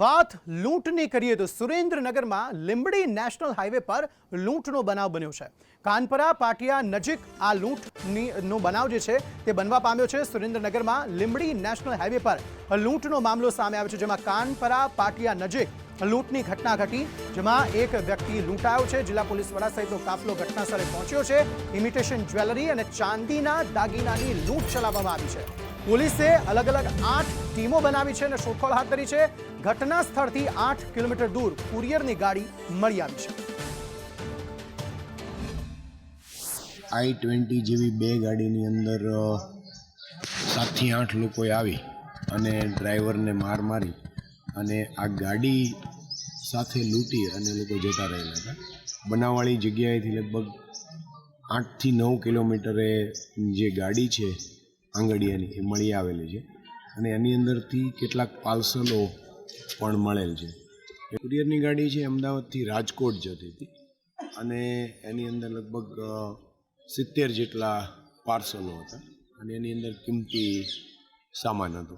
વાત લૂંટની કરીએ તો સુરેન્દ્રનગરમાં લીંબડી નેશનલ હાઈવે પર લૂંટનો બનાવ બન્યો છે. કાનપરા, પાટિયા નજીક આ લૂંટની નો બનાવ જે છે તે બનવા પામ્યો છે. સુરેન્દ્રનગરમાં લીંબડી નેશનલ હાઈવે પર લૂંટનો મામલો સામે આવ્યો છે, જેમાં કાનપરા, પાટિયા નજીક લૂંટની ઘટના ઘટી, જેમાં એક વ્યક્તિ લૂંટાયો છે. જિલ્લા પોલીસ વડા સહિતનો કાફલો ઘટના સ્થળે પહોંચ્યો છે. ઇમિટેશન જ્વેલરી અને ચાંદીના દાગીનાની લૂંટ ચલાવવામાં આવી છે. પોલીસે અલગ અલગ આઠ ટીમો બનાવી છે અને શોધખોળ હાથ ધરી છે. ઘટના સ્થળથી આઠ કિલોમીટર દૂર કુરિયરની ગાડી મળી આવી છે. આઈ ટ્વેન્ટી જેવી બે ગાડીની અંદર સાતથી આઠ લોકોએ આવી અને ડ્રાઈવરને માર મારી અને આ ગાડી સાથે લૂંટી અને લોકો જતા રહેલા હતા. બનાવવાળી જગ્યાએથી લગભગ આઠથી નવ કિલોમીટરે જે ગાડી છે આંગડિયાની એ મળી આવેલી છે અને એની અંદરથી કેટલાક પાર્સલો પણ મળેલ છે. કુરિયરની ગાડી છે અમદાવાદથી રાજકોટ જતી હતી અને એની અંદર લગભગ સિત્તેર જેટલા પાર્સલો હતા અને એની અંદર કિંમતી સામાન હતો.